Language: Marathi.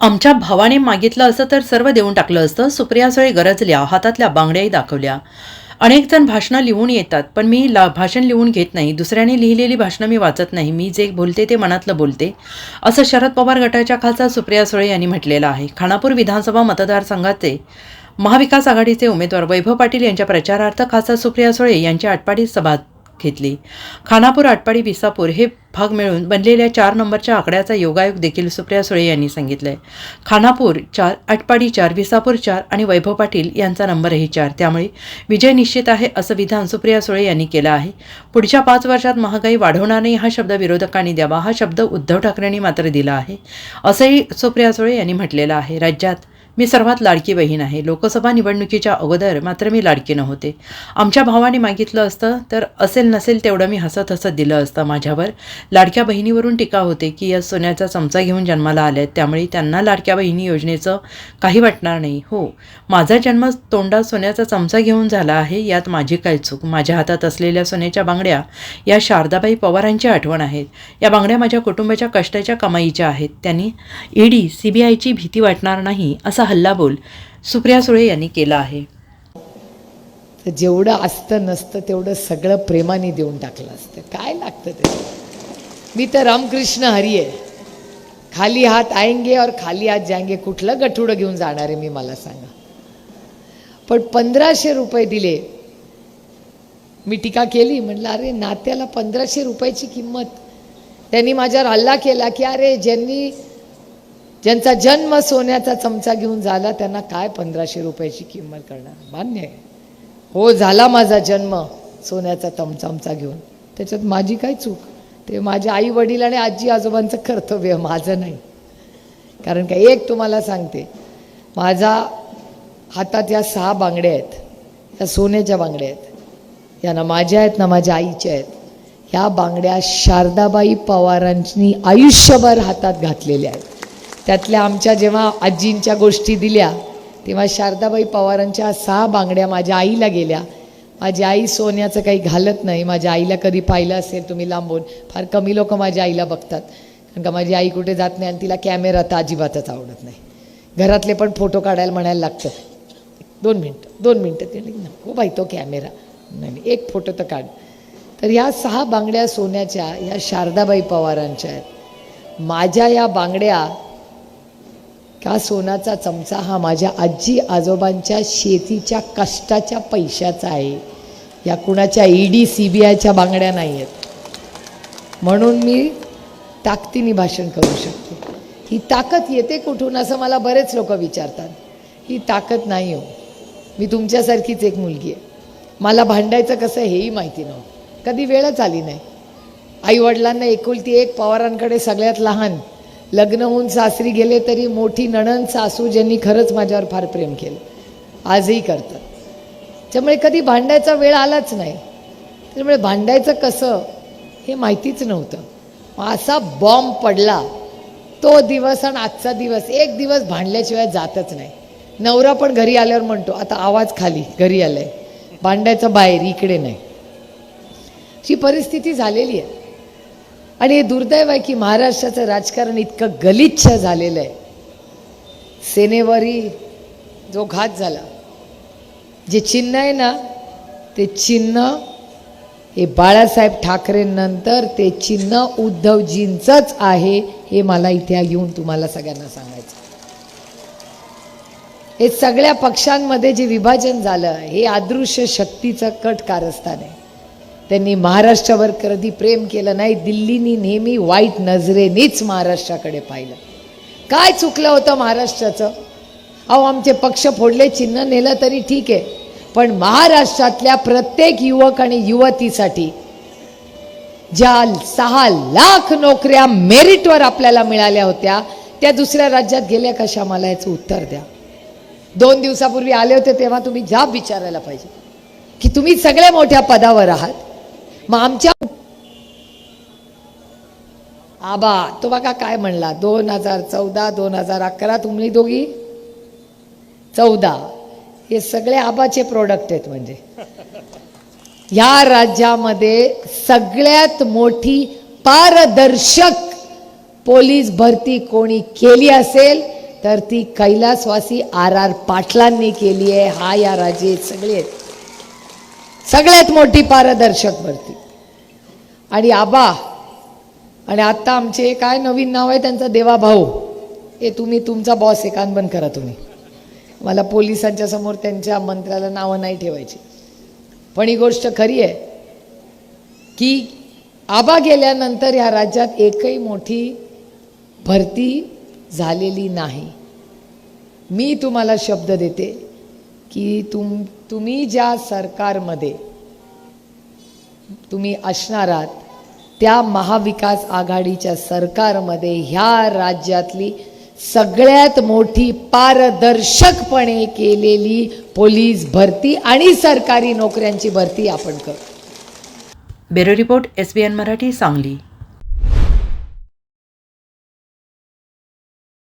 आमच्या भावाने मागितलं असतं तर सर्व देऊन टाकलं असतं. सुप्रिया सुळे गरजल्या हातातल्या बांगड्याही दाखवल्या. अनेक जण भाषणं लिहून येतात पण मी ला भाषण लिहून घेत नाही. दुसऱ्याने लिहिलेली भाषणं मी वाचत नाही. मी जे बोलते ते मनातलं बोलते. असं शरद पवार गटाच्या खासदार सुप्रिया सुळे यांनी म्हटलेलं आहे. खानापूर विधानसभा मतदारसंघाचे महाविकास आघाडीचे उमेदवार वैभव पाटील यांच्या प्रचारार्थ खासदार सुप्रिया सुळे यांची आटपाडी सभा घेतली. खानापूर आटपाडी विसापूर हे भाग मिळून बनलेल्या चार नंबरच्या आकड्याचा योगायोग देखील सुप्रिया सुळे यांनी सांगितलंय. खानापूर चार आटपाडी चार विसापूर चार आणि वैभव पाटील यांचा नंबरही चार. त्यामुळे विजय निश्चित आहे असं विधान सुप्रिया सुळे यांनी केलं आहे. पुढच्या पाच वर्षात महागाई वाढवणार नाही हा शब्द विरोधकांनी द्यावा. हा शब्द उद्धव ठाकरेंनी मात्र दिला आहे असंही सुप्रिया सुळे यांनी म्हटलेलं आहे. राज्यात मी सर्वात लाडकी बहीण आहे. लोकसभा निवडणुकीच्या अगोदर मात्र मी लाडकी नव्हते. आमच्या भावाने मागितलं असतं तर असेल नसेल तेवढं मी हसत हसत दिलं असतं माझ्यावर. लाडक्या बहिणीवरून टीका होते की या सोन्याचा चमचा घेऊन जन्माला आल्यात त्यामुळे त्यांना लाडक्या बहिणी योजनेचं काही वाटणार नाही. हो माझा जन्म तोंडात सोन्याचा चमचा घेऊन झाला आहे यात माझी काय चूक? माझ्या हातात असलेल्या सोन्याच्या बांगड्या या शारदाबाई पवारांची आठवण आहेत. या बांगड्या माझ्या कुटुंबाच्या कष्टाच्या कमाईच्या आहेत. त्यांनी ईडी सी बी आयची भीती वाटणार नाही असा हल्लाबोल सुप्रिया सुळे यांनी केला आहे. तर जेवढं असतं नसतं तेवढं सगळं प्रेमाने देऊन टाकलं असतं. काय लागतं ते? मी तर रामकृष्ण हरी आहे. खाली हात आएंगे और खाली हात जाएंगे. कुठलं गठुडं घेऊन जाणार आहे मी मला सांगा. पण पंधराशे रुपये दिले. मी टीका केली. म्हटलं अरे नात्याला पंधराशे रुपयाची किंमत. त्यांनी माझ्यावर हल्ला केला की अरे ज्यांनी ज्यांचा जन्म सोन्याचा चमचा घेऊन झाला त्यांना काय पंधराशे रुपयाची किंमत करणार मान्य आहे. हो झाला माझा जन्म सोन्याचा तम चमचा घेऊन. त्याच्यात माझी काय चूक? ते माझ्या आई वडील आणि आजी आजोबांचं कर्तव्य माझं नाही. कारण का एक तुम्हाला सांगते. माझा हातात या सहा बांगड्या आहेत. या सोन्याच्या बांगड्या आहेत. या ना माझ्या आहेत ना माझ्या आईच्या आहेत. ह्या बांगड्या शारदाबाई पवारांनी आयुष्यभर हातात घातलेल्या आहेत. त्यातल्या आमच्या जेव्हा आजींच्या गोष्टी दिल्या तेव्हा शारदाबाई पवारांच्या सहा बांगड्या माझ्या आईला गेल्या. माझी आई सोन्याचं काही घालत नाही माझ्या आईला कधी पाहिलं असेल तुम्ही लांबून. फार कमी लोक माझ्या आईला बघतात. कारण का माझी आई कुठे जात नाही आणि तिला कॅमेरा तर अजिबातच आवडत नाही. घरातले पण फोटो काढायला म्हणायला लागतं. दोन मिनटं दोन मिनटं ते नको हो बाई तो कॅमेरा. नाही एक फोटो तर काढ. तर ह्या सहा बांगड्या सोन्याच्या ह्या शारदाबाई पवारांच्या आहेत. माझ्या या बांगड्या का सोनाचा चमचा हा माझ्या आजी आजोबांच्या शेतीच्या कष्टाच्या पैशाचा आहे. या कुणाच्या ई डी सी बी आयच्या बांगड्या नाही आहेत म्हणून मी ताकदीने भाषण करू शकते. ही ताकद येते कुठून असं मला बरेच लोक विचारतात. ही ताकद नाही हो. मी तुमच्यासारखीच एक मुलगी आहे. मला भांडायचं कसं हेही माहिती नव्हतं. कधी वेळच आली नाही. आईवडिलांना एकुलती एक पवारांकडे सगळ्यात लहान लग्न होऊन सासरी गेले तरी मोठी नणन सासू ज्यांनी खरंच माझ्यावर फार प्रेम केलं. आजही करतात. त्यामुळे कधी भांडायचा वेळ आलाच नाही. त्यामुळे भांडायचं कसं हे माहितीच नव्हतं. असा बॉम्ब पडला. तो दिवस आणि आजचा दिवस एक दिवस भांडल्याशिवाय जातच नाही. नवरा पण घरी आल्यावर म्हणतो आता आवाज खाली घरी आलाय. भांडायचं बाहेर इकडे नाही. अशी परिस्थिती झालेली आहे. आणि हे दुर्दैव आहे की महाराष्ट्राचं राजकारण इतकं गलिच्छ झालेलं आहे. सेनेवरही जो घात झाला जे चिन्ह आहे ना ते चिन्ह हे बाळासाहेब ठाकरेंनंतर ते चिन्ह उद्धवजींचंच आहे हे मला इथे येऊन तुम्हाला सगळ्यांना सांगायचं हे सगळ्या पक्षांमध्ये जे विभाजन झालं हे अदृश्य शक्तीचं कट कारस्थान आहे. त्यांनी महाराष्ट्रावर कधी प्रेम केलं नाही दिल्लीनी नेहमी वाईट नजरेनेच महाराष्ट्राकडे पाहिलं. काय चुकलं होतं महाराष्ट्राचं? अहो आमचे पक्ष फोडले चिन्ह नेलं तरी ठीक आहे पण महाराष्ट्रातल्या प्रत्येक युवक आणि युवतीसाठी ज्या सहा लाख नोकऱ्या मेरिटवर आपल्याला मिळाल्या होत्या त्या दुसऱ्या राज्यात गेल्या कशा मला याचं उत्तर द्या? दोन दिवसापूर्वी आले होते तेव्हा तुम्ही जाब विचारायला पाहिजे. की तुम्ही सगळ्या मोठ्या पदावर आहात मग आमच्या आबा तो बघा काय म्हणला दोन हजार चौदा दोन हजार अकरा तुम्ही दोघी? चौदा. हे सगळे आबाचे प्रोडक्ट आहेत म्हणजे. ह्या राज्यामध्ये सगळ्यात मोठी पारदर्शक पोलीस भरती कोणी केली असेल तर ती कैलासवासी आर आर पाटलांनी केली आहे. हा या राज्यात सगळे आहेत. सगळ्यात मोठी पारदर्शक भरती. आणि आबा आणि आत्ता आमचे काय नवीन नाव आहे त्यांचा देवा भाऊ हे तुम्ही तुमचा बॉस आहे कान बंद करा तुम्ही. मला पोलिसांच्या समोर त्यांच्या मंत्र्याला नावं नाही ठेवायची. पण ही गोष्ट खरी आहे की आबा गेल्यानंतर ह्या राज्यात एकही मोठी भरती झालेली नाही. मी तुम्हाला शब्द देते की तुम तुम्ही ज्या सरकारमध्ये तुम्ही असणार आहात त्या महाविकास आघाडीच्या सरकारमध्ये ह्या राज्यातली सगळ्यात मोठी पारदर्शकपणे केलेली पोलीस भरती आणि सरकारी नोकऱ्यांची भरती आपण करू bureau report S B N Marathi Sangli.